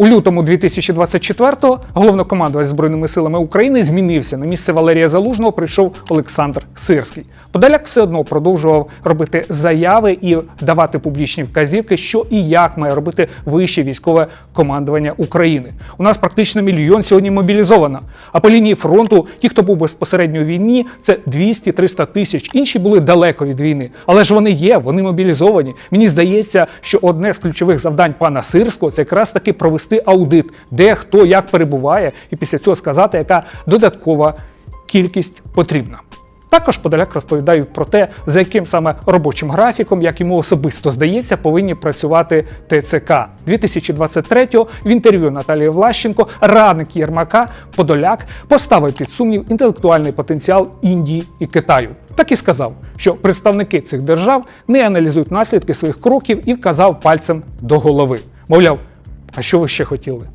У лютому 2024-го головнокомандувач Збройними силами України змінився. На місце Валерія Залужного прийшов Олександр Сирський. Подоляк все одно продовжував робити заяви і давати публічні вказівки, що і як має робити вище військове командування України. У нас практично мільйон сьогодні мобілізовано. А по лінії фронту ті, хто був безпосередньо у війні, це 200-300 тисяч. Інші були далеко від війни, але ж вони є, вони мобілізовані. Мені здається, що одне з ключових завдань пана Сирського це якраз таки провести аудит, де хто як перебуває, і після цього сказати, яка додаткова кількість потрібна. Також Подоляк розповідає про те, за яким саме робочим графіком, як йому особисто здається, повинні працювати ТЦК. 2023-го в інтерв'ю Наталії Влащенко радник Єрмака Подоляк поставив під сумнів інтелектуальний потенціал Індії і Китаю. Так і сказав, що представники цих держав не аналізують наслідки своїх кроків і вказав пальцем до голови. Мовляв, а що ви ще хотіли?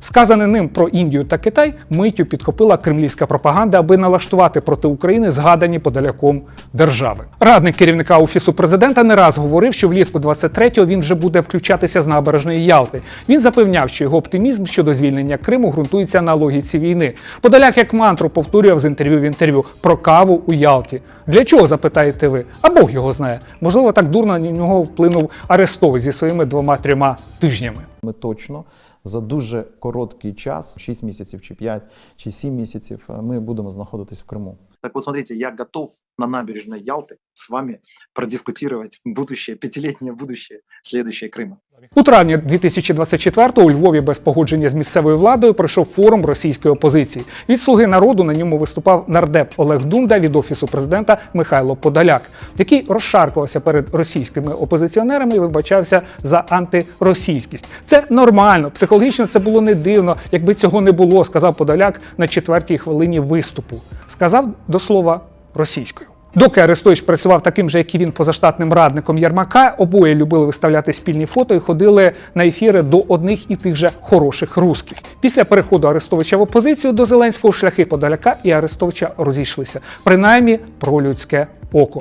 Сказане ним про Індію та Китай миттю підхопила кремлівська пропаганда, аби налаштувати проти України згадані подаляком держави. Радник керівника офісу президента не раз говорив, що влітку 23-го він вже буде включатися з набережної Ялти. Він запевняв, що його оптимізм щодо звільнення Криму ґрунтується на логіці війни. Подаляк як мантру повторював з інтерв'ю в інтерв'ю про каву у Ялті. Для чого запитаєте ви? А Бог його знає. Можливо, так дурно на нього вплинув Арестович зі своїми двома-трьома тижнями. Ми точно за дуже короткий час, 6 місяців, чи 5, чи 7 місяців, е, ми будемо знаходитись в Криму. Так вот, смотрите, я готов на набережной Ялты с вами продискутировать будущее, пятилетнее будущее, следующее Крыма. У травні 2024-го у Львові без погодження з місцевою владою пройшов форум російської опозиції. Від слуги народу на ньому виступав нардеп Олег Дунда від офісу президента Михайло Подоляк, який розшаркувався перед російськими опозиціонерами і вибачався за антиросійськість. Це нормально, психологічно це було не дивно. Якби цього не було, сказав Подоляк на четвертій хвилині виступу. Сказав до слова російською. Доки Арестович працював таким же, як і він, позаштатним радником Ярмака, обоє любили виставляти спільні фото і ходили на ефіри до одних і тих же хороших русських. Після переходу Арестовича в опозицію до Зеленського шляхи Подоляка і Арестовича розійшлися, принаймні про людське око.